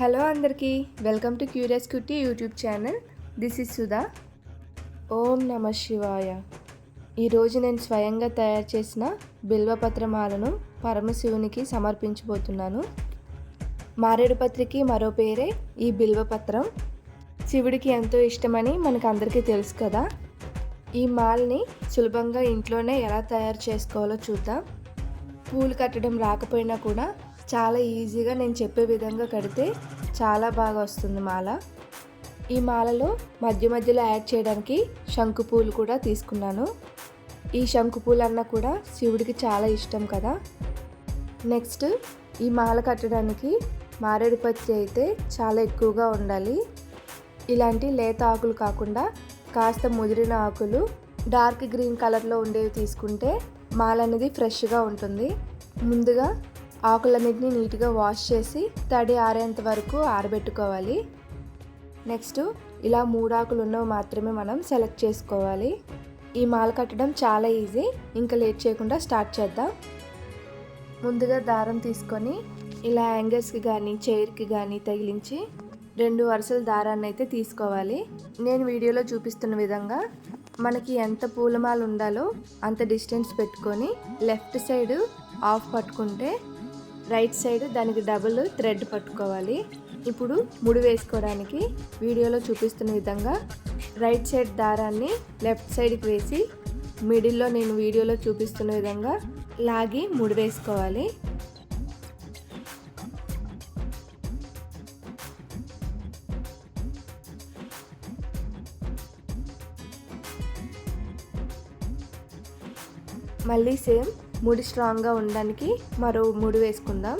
Hello అందరికీ welcome to curious cutie YouTube channel. This is Sudha. ఓం నమ శివాయ. ఈరోజు నేను స్వయంగా తయారు చేసిన బిల్వపత్రమాలను పరమశివునికి సమర్పించబోతున్నాను. మారేడుపత్రికి మరో పేరే ఈ బిల్వపత్రం శివుడికి ఎంతో ఇష్టమని మనకు అందరికీ తెలుసు కదా. ఈ మాల్ని సులభంగా ఇంట్లోనే ఎలా తయారు చేసుకోవాలో చూద్దాం. పూలు కట్టడం రాకపోయినా కూడా చాలా ఈజీగా నేను చెప్పే విధంగా కడితే చాలా బాగా వస్తుంది మాల. ఈ మాలలో మధ్య మధ్యలో యాడ్ చేయడానికి శంకు పూలు కూడా తీసుకున్నాను. ఈ శంకు పూలు అన్న కూడా శివుడికి చాలా ఇష్టం కదా. నెక్స్ట్ ఈ మాల కట్టడానికి మారేడు పచ్చి అయితే చాలా ఎక్కువగా ఉండాలి. ఇలాంటి లేత ఆకులు కాకుండా కాస్త ముదిరిన ఆకులు డార్క్ గ్రీన్ కలర్లో ఉండేవి తీసుకుంటే మాల అనేది ఫ్రెష్గా ఉంటుంది. ముందుగా ఆకులన్నింటినీ నీట్గా వాష్ చేసి తడి ఆరేంత వరకు ఆరబెట్టుకోవాలి. నెక్స్ట్ ఇలా మూడు ఆకులు ఉన్నవి మాత్రమే మనం సెలెక్ట్ చేసుకోవాలి. ఈ మాల కట్టడం చాలా ఈజీ. ఇంకా లేట్ చేయకుండా స్టార్ట్ చేద్దాం. ముందుగా దారం తీసుకొని ఇలా యాంగర్స్కి కానీ చైర్కి కానీ తగిలించి రెండు వరుసల దారాన్ని అయితే తీసుకోవాలి. నేను వీడియోలో చూపిస్తున్న విధంగా మనకి ఎంత పూలమాలు ఉండాలో అంత డిస్టెన్స్ పెట్టుకొని లెఫ్ట్ సైడ్ ఆఫ్ పట్టుకుంటే రైట్ సైడ్ దానికి డబుల్ థ్రెడ్ పట్టుకోవాలి. ఇప్పుడు ముడి వేసుకోవడానికి వీడియోలో చూపిస్తున్న విధంగా రైట్ సైడ్ దారాన్ని లెఫ్ట్ సైడ్కి వేసి మిడిల్లో నేను వీడియోలో చూపిస్తున్న విధంగా లాగి ముడి వేసుకోవాలి. మళ్ళీ సేమ్ ముడి స్ట్రాంగ్గా ఉండడానికి మరో ముడి వేసుకుందాం.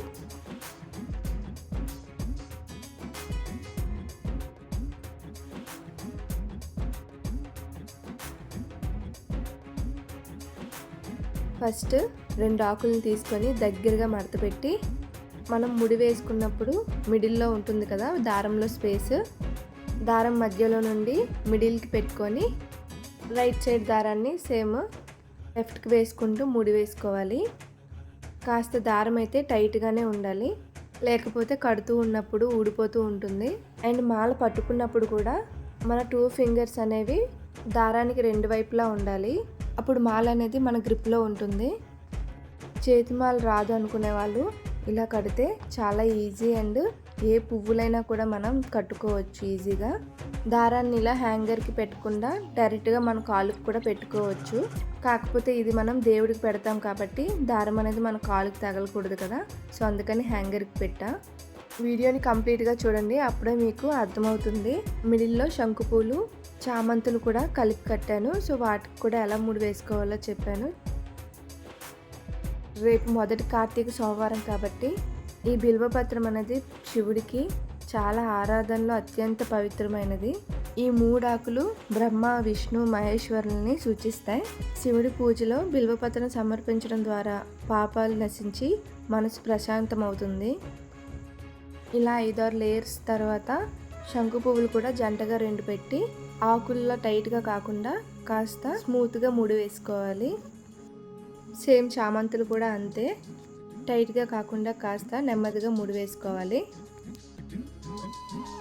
ఫస్ట్ రెండు ఆకులను తీసుకొని దగ్గరగా మడత పెట్టి మనం ముడి వేసుకున్నప్పుడు మిడిల్లో ఉంటుంది కదా దారంలో స్పేస్. దారం మధ్యలో నుండి మిడిల్కి పెట్టుకొని రైట్ సైడ్ దారాన్ని సేమ్ లెఫ్ట్కి వేసుకుంటూ ముడి వేసుకోవాలి. కాస్త దారం అయితే టైట్గానే ఉండాలి. లేకపోతే కడుతూ ఉన్నప్పుడు ఊడిపోతూ ఉంటుంది. అండ్ మాల పట్టుకున్నప్పుడు కూడా మన టూ ఫింగర్స్ అనేవి దారానికి రెండు వైపులా ఉండాలి. అప్పుడు మాల అనేది మన గ్రిప్లో ఉంటుంది. చేతి మాల రాదు అనుకునే వాళ్ళు ఇలా కడితే చాలా ఈజీ అండ్ ఏ పువ్వులైనా కూడా మనం కట్టుకోవచ్చు ఈజీగా. దారాన్ని ఇలా హ్యాంగర్కి పెట్టకుండా డైరెక్ట్గా మన కాలుకి కూడా పెట్టుకోవచ్చు. కాకపోతే ఇది మనం దేవుడికి పెడతాం కాబట్టి దారం అనేది మన కాలుకి తగలకూడదు కదా. సో అందుకని హ్యాంగర్కి పెట్టా. వీడియోని కంప్లీట్గా చూడండి అప్పుడే మీకు అర్థమవుతుంది. మిడిల్లో శంకుపూలు చామంతులు కూడా కలిపి కట్టాను. సో వాటికి కూడా ఎలా ముడి వేసుకోవాలో చెప్పాను. రేపు మొదటి కార్తీక సోమవారం కాబట్టి ఈ బిల్వపత్రం అనేది శివుడికి చాలా ఆరాధనలో అత్యంత పవిత్రమైనది. ఈ మూడాకులు బ్రహ్మ విష్ణు మహేశ్వరుల్ని సూచిస్తాయి. శివుడి పూజలో బిల్వపత్రం సమర్పించడం ద్వారా పాపాలు నశించి మనసు ప్రశాంతం అవుతుంది ఇలా ఐదారు లేయర్స్ తర్వాత శంకు పువ్వులు కూడా జంటగా రెండు పెట్టి ఆకుల్లో టైట్గా కాకుండా కాస్త స్మూత్గా ముడి వేసుకోవాలి. సేమ్ చామంతులు కూడా అంతే. టైట్గా కాకుండా కాస్త నెమ్మదిగా ముడి వేసుకోవాలి. Mm-hmm.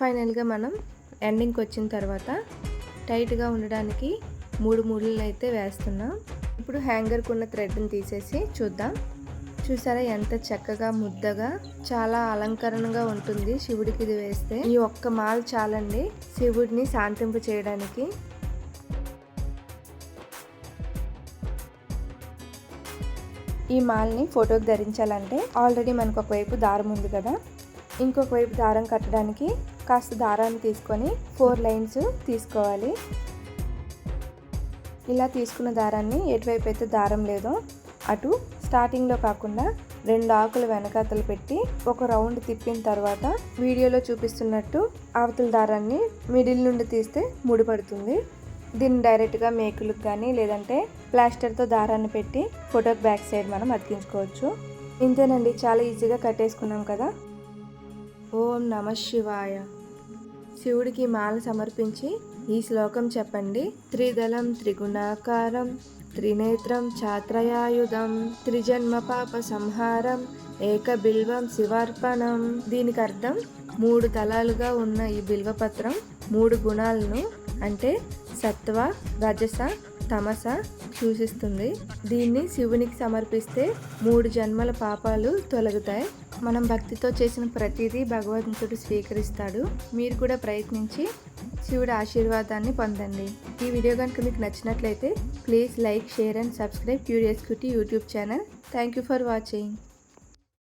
ఫైనల్గా మనం ఎండింగ్కి వచ్చిన తర్వాత టైట్గా ఉండడానికి మూడు ముళ్ళు అయితే వేస్తున్నాం. ఇప్పుడు హ్యాంగర్కి ఉన్న థ్రెడ్ని తీసేసి చూద్దాం. చూసారా ఎంత చక్కగా ముద్దగా చాలా అలంకరణగా ఉంటుంది శివుడికి ఇది వేస్తే. ఈ ఒక్క మాల్ చాలండి శివుడిని శాంతింప చేయడానికి. ఈ మాల్ని ఫోటోకి ధరించాలంటే ఆల్రెడీ మనకు ఒకవైపు దారం ఉంది కదా. ఇంకొక వైపు దారం కట్టడానికి కాస్త దారాన్ని తీసుకొని ఫోర్ లైన్స్ తీసుకోవాలి. ఇలా తీసుకున్న దారాన్ని ఎటువైపు అయితే దారం లేదో అటు స్టార్టింగ్లో కాకుండా రెండు ఆకులు వెనకాతలు పెట్టి ఒక రౌండ్ తిప్పిన తర్వాత వీడియోలో చూపిస్తున్నట్టు అవతల దారాన్ని మిడిల్ నుండి తీస్తే ముడిపడుతుంది. దీన్ని డైరెక్ట్గా మేకులకు కానీ లేదంటే ప్లాస్టర్తో దారాన్ని పెట్టి ఫోటోకి బ్యాక్ సైడ్ మనం అతికించుకోవచ్చు. ఇంతేనండి చాలా ఈజీగా కట్టేసుకున్నాం కదా. ఓం నమ శివాయ. శివుడికి మాల సమర్పించి ఈ శ్లోకం చెప్పండి. త్రిదళం త్రిగుణాకారం త్రినేత్రం ఛాత్రయాయుధం త్రిజన్మ పాప సంహారం ఏక బిల్వం శివార్పణం. దీనికి అర్థం మూడు దళాలుగా ఉన్న ఈ బిల్వపత్రం మూడు గుణాలను అంటే సత్వ రజస తమస సూచిస్తుంది. దీన్ని శివునికి సమర్పిస్తే మూడు జన్మల పాపాలు తొలగుతాయి. మనం భక్తితో చేసిన ప్రతిదీ భగవంతుడు స్వీకరిస్తాడు. మీరు కూడా ప్రయత్నించి శివుడి ఆశీర్వాదాన్ని పొందండి. ఈ వీడియో కనుక మీకు నచ్చినట్లయితే please like share and subscribe curious cutie YouTube channel. Thank you for watching.